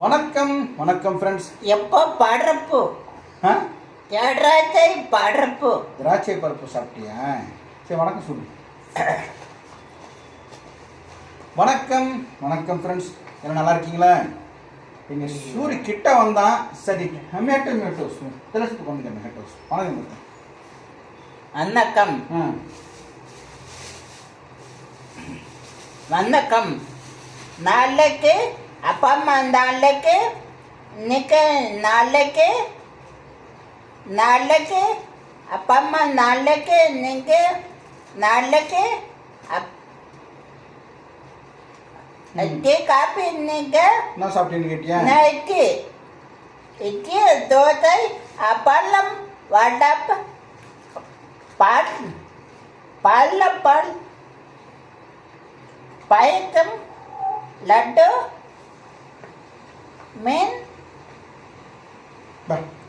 வணக்கம் வணக்கம் ஃப்ரெண்ட்ஸ் எப்போ படப்பு ஆ? திராட்சை படப்பு திராட்சை பருப்பு சாப்பிட்டியா? சரி வணக்கம் சொல்லு. வணக்கம் வணக்கம் ஃப்ரெண்ட்ஸ் எல்லாம் நல்லா இருக்கீங்களா? எங்கள் சூரி கிட்ட வந்தான். சரி மேட்டோ மேட்டோஸ் தெரிஞ்சு கொண்டு மேட்டோஸ் வணக்கம். வணக்கம். வணக்கம். நாளைக்கு அப்பா அம்மா நாளைக்கு இன்னைக்கு நாளைக்கு நாளைக்கு அப்பா அம்மா நாளைக்கு நீங்க நாளைக்கு அப்- டீ காபி நீங்க என்ன சாப்பிட்டேன்னு கேட்டியா? நைட்டு இட்லி. தோசை அப்பளம் வடை பால் பால்ல பால் பாயசம் லட்டு மீன்.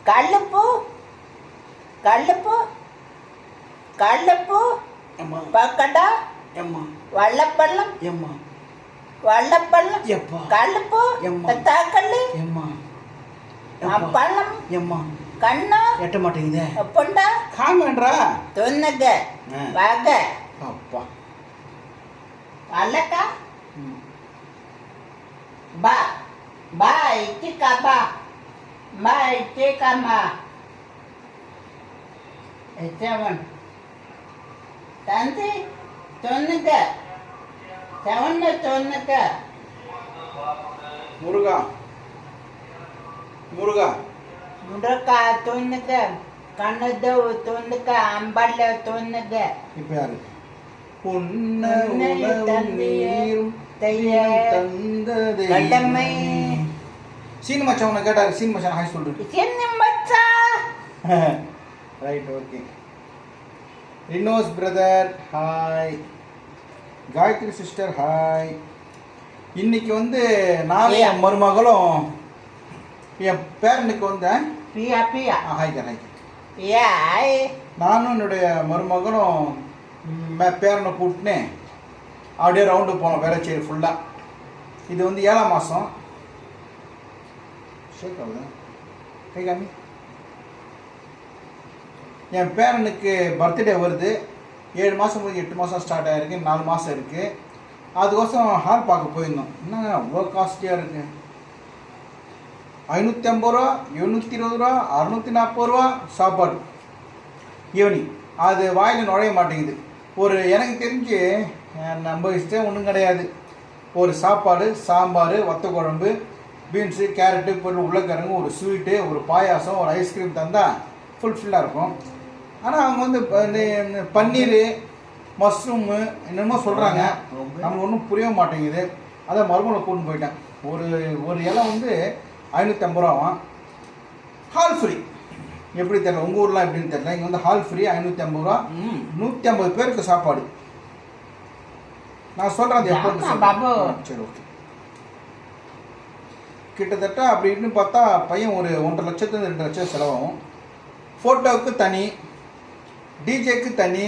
கல்லுப்பு கல்லுப்பு கல்லுப்பு பக்கடா வள்ளப்பள்ளம் வள்ளப்பள்ளம் கல்லுப்பு. தாக்கல்லு எம்மா அப்பளம் எம்மா கண்ணு எட்ட மாட்டேங்குதே. பொண்டா காமேன்றா? துண்ணுக ஆ. வக அப்பா. அல்லக்கா. பா பா இச்சிக்கம்மா செவன் தந்தி தொண்ணுக செவன்னு தொண்ணுக முருகா. முருகா. முடக்கா தொண்ணுக கண்ணது தொண்ணுக அம்பல்ல தொண்ணுக இப்ப யாரு? பொன்ன நீரும் தைய, தந்ததே. கடமை. சீன் மச்சான் உன்னை கேட்டாரு. சீன் மச்சான் ஹாய் சொல்லிட்டு. சின்ன மச்சா right okay Rinos brother hi Gayathri sister hi இன்னைக்கு வந்து நானும் என் மருமகளும் என் பேரனுக்கு வந்தேன் பியா பியா ஹாய் ஹாய் பியா ஐ நானும் என்னுடைய மருமகனும் ம், பேரனை கூப்பிட்டுனே அப்படியே ரவுண்டு போனோம். வேளச்சேரி ஃபுல்லாக இது வந்து ஏழாம் மாதம் ஷேக் ஆகுதா கை காமி என் பேரனுக்கு பர்த்டே வருது. ஏழு மாதம் முடிஞ்சு எட்டு மாதம் ஸ்டார்ட் ஆகிருக்கு நாலு மாதம் இருக்குது அதுக்கோசரம் ஹால் பார்க்க போயிருந்தோம். என்னங்க அவ்வளோ காஸ்ட்லியாக இருக்குது ஐநூற்றி ஐம்பது ரூபா எழுநூற்றி இருபது ரூபா அறுநூற்றி நாற்பது ரூபா சாப்பாடு. ஈவினிங் அது வாயில் நுழைய மாட்டேங்குது. ஒரு எனக்கு தெரிஞ்சு நம்ம இஷ்டம் ஒன்றும் கிடையாது. ஒரு சாப்பாடு சாம்பார் வத்த குழம்பு பீன்ஸு கேரட்டு பொருள் உருளைக்கிழங்கு ஒரு ஸ்வீட்டு ஒரு பாயாசம் ஒரு ஐஸ்கிரீம் தந்தால் ஃபுல்ஃபில்லாக இருக்கும். ஆனால் அவங்க வந்து இந்த பன்னீர் மஷ்ரூமு என்னென்னமோ சொல்கிறாங்க நமக்கு ஒன்றும் புரிய மாட்டேங்குது. அதான் மறுமலை கூட்டு போயிட்டேன். ஒரு ஒரு இலை வந்து ஐநூற்றி ஐம்பது ரூபாவாம் ஹால் ஃப்ரீ எப்படி தெரியல உங்கள் ஊர்லாம் எப்படின்னு தெரியல. இங்கே வந்து ஹால் ஃப்ரீ ஐநூற்றி ஐம்பது ரூபா. நூற்றி ஐம்பது பேருக்கு சாப்பாடு. நான் சொல்கிறேன் அது எப்போ. சரி ஓகே. கிட்டத்தட்ட அப்படின்னு பார்த்தா பையன் ஒரு ஒன்றரை லட்சத்துலேருந்து ரெண்டு லட்சம் செலவாகும். ஃபோட்டோவுக்கு தனி டிஜேக்கு தனி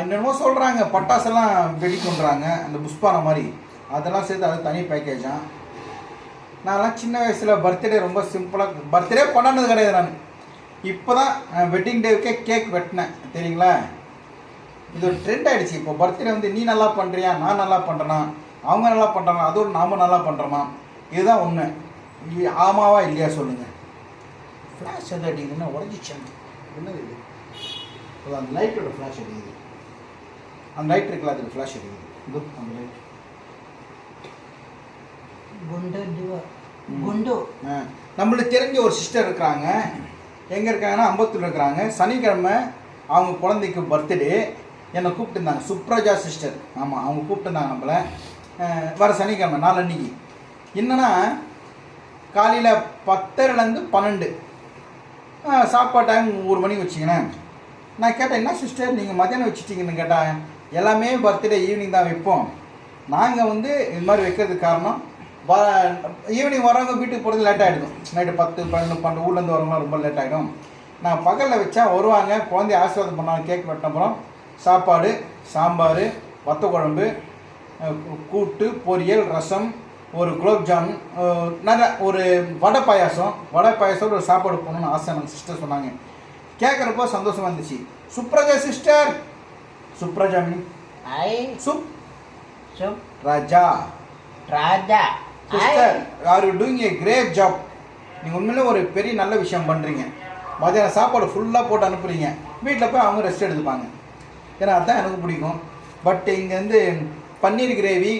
என்னென்னமோ சொல்கிறாங்க பட்டாசெல்லாம் வெடிக்குன்றாங்க அந்த புஷ்பான மாதிரி. அதெல்லாம் சேர்த்து அது தனி பேக்கேஜாக நான்லாம் சின்ன வயசில் பர்த்டே ரொம்ப சிம்பிளாக பர்த்டே கொண்டாடினது கிடையாது நான். இப்போ தான் வெட்டிங் டேவுக்கே கேக் வெட்டினேன் தெரியுங்களா? இது ஒரு ட்ரெண்ட் ஆகிடுச்சு இப்போ பர்த்டே வந்து நீ நல்லா பண்ணுறியா நான் நல்லா பண்ணுறேன்னா அவங்க நல்லா பண்ணுறாங்க அதோடு நாம நல்லா பண்ணுறோமா இதுதான் உண்மை. ஆமாவா இல்லையா சொல்லுங்கள் ஃப்ளாஷ் எது அடிக்குதுன்னா உடஞ்சிச்சாங்க என்னது இது? அது அந்த லைட்டோட ஃப்ளாஷ் அடிக்குது. அந்த லைட் இருக்குல்ல அதுக்கு ஃப்ளாஷ் அடிக்குது. இது அந்த லைட் நம்மளுக்கு தெரிஞ்ச ஒரு சிஸ்டர் இருக்கிறாங்க எங்கே இருக்காங்கன்னா அம்பத்தூர் இருக்கிறாங்க. சனிக்கிழமை அவங்க குழந்தைக்கு பர்த்டே என்னை கூப்பிட்டுருந்தாங்க சுப்ரஜா சிஸ்டர் ஆமாம் அவங்க கூப்பிட்டுருந்தாங்க நம்மளை. வர சனிக்கிழமை நாலன்னைக்கு என்னென்னா காலையில் பத்தரைலேருந்து பன்னெண்டு. சாப்பாடு டைம் ஒரு மணிக்கு வச்சிங்களேன் நான் கேட்டேன் என்ன சிஸ்டர் நீங்கள் மத்தியானம் வச்சுட்டீங்கன்னு கேட்டேன். எல்லாமே பர்த்டே ஈவினிங் தான் வைப்போம். நாங்கள் வந்து இது மாதிரி வைக்கிறதுக்கு காரணம் வ ஈவினிங் வரவங்க வீட்டுக்கு போகிறது லேட் ஆகிடும் நைட்டு பத்து பன்னெண்டு பன்னெண்டு ஊர்லேருந்து வரவங்களாம் ரொம்ப லேட் ஆகிடும் நான் பகலில் வச்சா வருவாங்க குழந்தைய ஆசீர்வாதம் பண்ணாங்க கேக் வெட்டின அப்புறம் சாப்பாடு சாம்பார் வத்த குழம்பு கூட்டு பொரியல் ரசம் ஒரு குலோப் ஜாமுன் அஹ், நிறைய ஒரு வடை பாயாசம். வடை பாயாசம் ஒரு சாப்பாடு போகணும்னு ஆசை நம்ம சிஸ்டர் சொன்னாங்க. கேட்குறப்போ சந்தோஷமா இருந்துச்சு. Supraja sister Supraja mean I Sup. Sup Raja. Raja. Sister are you doing a great job நீங்கள் உண்மையிலே ஒரு பெரிய நல்ல விஷயம் பண்ணுறீங்க மதியானம் சாப்பாடு ஃபுல்லாக போட்டு அனுப்புறீங்க. வீட்டில் போய் அவங்க ரெஸ்ட் எடுத்துப்பாங்க. ஏன்னா அதுதான் எனக்கு பிடிக்கும். பட் இங்கே வந்து பன்னீர் கிரேவி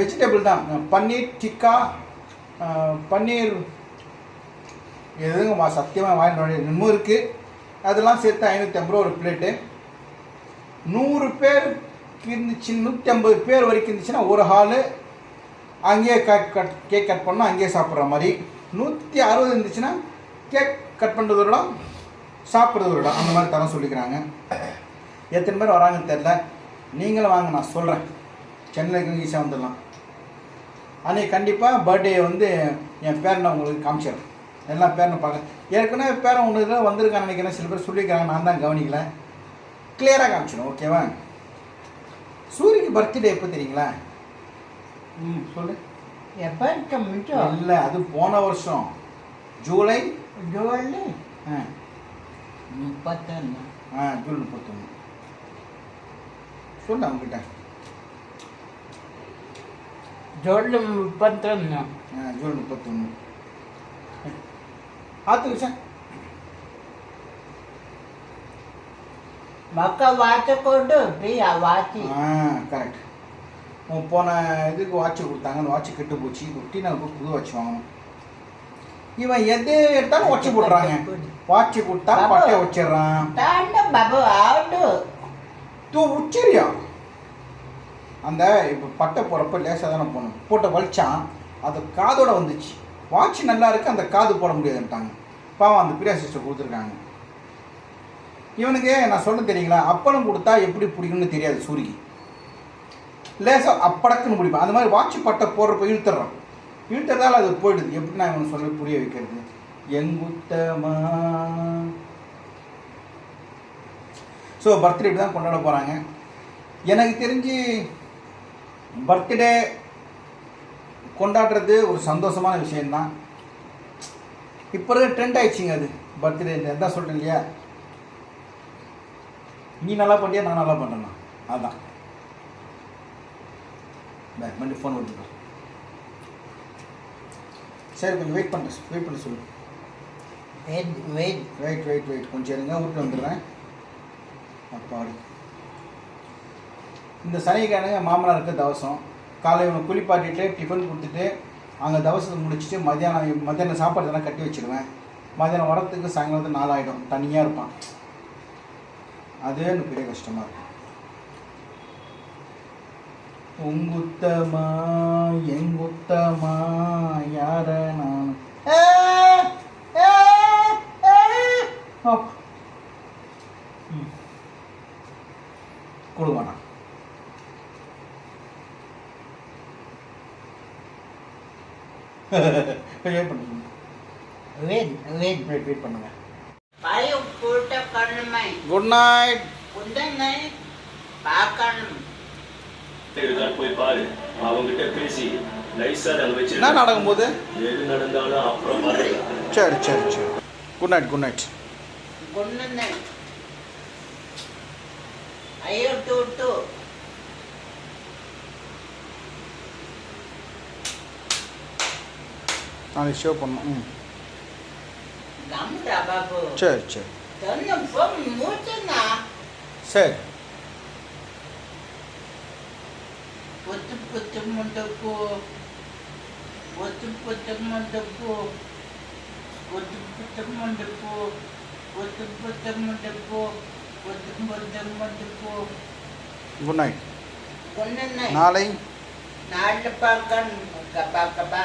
வெஜிடபிள் தான். பன்னீர் டிக்கா பன்னீர் எதுங்க சத்தியமாக வாங்கிட்டு இன்னும் இருக்குது அதெல்லாம் சேர்த்து ஐநூற்றி ஐம்பது ரூபா ஒரு பிளேட்டு. நூறு பேர் இருந்துச்சு நூற்றி ஐம்பது பேர் வரைக்கும் இருந்துச்சுன்னா ஒரு ஹாலு. அங்கேயே கட் கட் கேக் கட் பண்ணால் அங்கேயே சாப்பிட்ற மாதிரி. நூற்றி அறுபது இருந்துச்சுன்னா கேக் கட் பண்ணுறது விட சாப்பிட்றது ஒரு அந்த மாதிரி தரம் சொல்லிக்கிறாங்க. எத்தனை பேர் வராங்கன்னு தெரில நீங்களும் வாங்க நான் சொல்கிறேன் சென்னையில் ஈஸியாக வந்துடலாம். அன்றைக்கி கண்டிப்பாக பர்த்டே வந்து என் பேரனை உங்களுக்கு காமிச்சிடுறேன். எல்லாம் பேரனை பார்க்க ஏற்கனவே பேரன் இதில் வந்திருக்கான்னு நினைக்கிறேன். சில பேர் சொல்லியிருக்காங்க நான் தான் கவனிக்கல. கிளியராக காமிச்சிடும் ஓகேவா சூரியக்கு பர்த்டே எப்போ தெரியுங்களா? ம் சொல்லு. எப்போ இல்லை அது போன வருஷம். ஜூலை? ஜோலி. ஆ. முப்பத்தொன்று ஆ ஜூலை முப்பத்தொன்று சொல்லு அவங்ககிட்ட ஜோலி முப்பத்தொன்று ஆ ஜூலை முப்பத்தொன்று ஆத்து விஷயம் மக்க வாட்ச கொண்டு பிரியா வாட்சி. ஆ கரெக்ட் போன இதுக்கு வாட்ச் கொடுத்தாங்க அந்த வாட்ச் கெட்டு போச்சு. குட்டி நான் புது வாட்ச் வாங்கணும். இவன் எது எடுத்தாலும் வச்சு போடுறாங்க வாட்ச் கொடுத்தா பட்டை வச்சிடுறான். தூ உச்சரியா அந்த இப்போ பட்டை போகிறப்ப லேசாக தானே போகணும் போட்ட வலிச்சான் அது காதோட வந்துச்சு. வாட்ச் நல்லா இருக்கு அந்த காது போட முடியாதுன்ட்டாங்க. பாவம் அந்த பிரியா சிஸ்டர் கொடுத்துருக்காங்க. இவனுக்கு நான் சொல்ல தெரியுங்களா? அப்பளம் கொடுத்தா எப்படி பிடிக்கும்னு தெரியாது சூரிக்கு. லேசாக அப்படக்குன்னு பிடிப்பேன். அந்த மாதிரி வாட்ச் பட்டை போடுறப்ப இழுத்துறான் இழுத்துறதால அது போயிடுது. எப்படி நான் இவனை சொல்ல புரிய வைக்கிறது. எங்குத்தமா ஸோ பர்த்டே தான் கொண்டாட போகிறாங்க எனக்கு தெரிஞ்சு பர்த்டே கொண்டாடுறது ஒரு சந்தோஷமான விஷயம்தான். இப்போ இருக்க ட்ரெண்ட் ஆயிடுச்சுங்க அது பர்த்டே அதான் சொல்கிறேன் இல்லையா? நீ நல்லா பண்ணியா நான் நல்லா பண்ணுறேன்னா அதான். பேக் பண்ணி ஃபோன் பாரு. சரி கொஞ்சம் வெயிட் பண்ணுறேன் வெயிட் பண்ண சொல்லு. Wait wait wait wait wait கொஞ்சம் இருங்க விட்டு வந்துடுறேன். அப்பாடி இந்த சனிக்கிழமை மாமனாருக்கு தவசம் காலை இவனை குளிப்பாட்டிட்டு டிஃபன் கொடுத்துட்டு அங்கே தவசத்தை முடிச்சுட்டு மத்தியானம் மத்தியானம் சாப்பாடு எல்லாம் கட்டி வச்சிடுவேன் மத்தியானம் வரத்துக்கு சாயங்காலத்துக்கு நாலாயிடும் தனியாக இருப்பான் அதே எனக்கு பெரிய கஷ்டமாக இருக்கும் உங்குத்தமா எங்குத்தமா யார நான் அப்பா. ம். வெயிட் பண்ணுங்க. வெயிட் வெயிட் வெயிட் வெயிட் பண்ணுங்க. பழைய போட்ட கண்ணுமை. குட் நைட் உண்டனை பார்க்கணும். போய் பாரு. அவங்கிட்ட பேசி நைஸா நாங்க என்ன நடக்கும்போது? எது நடந்தாலும் அப்புறம் சரி சரி சரி. குட் நைட் குட் நைட் உண்டனை ஐயோ டூட்டு நாளைக்கு ஷோ பண்ணணும் ம் நம்புடா பாபு சரி சரி தொன்னு ஃபோன் மூச்சுனா சரி பொத்து பொத்து முண்டப்பு பொத்து பொத்து முண்டப்பு பொத்து பொத்து முண்டப்பு பொத்து பொத்து முண்டப்பு பொத்து பொத்து முண்டப்பு குட் நைட் நாளை நாட்டு பார்க்கணும் கப்பா கப்பா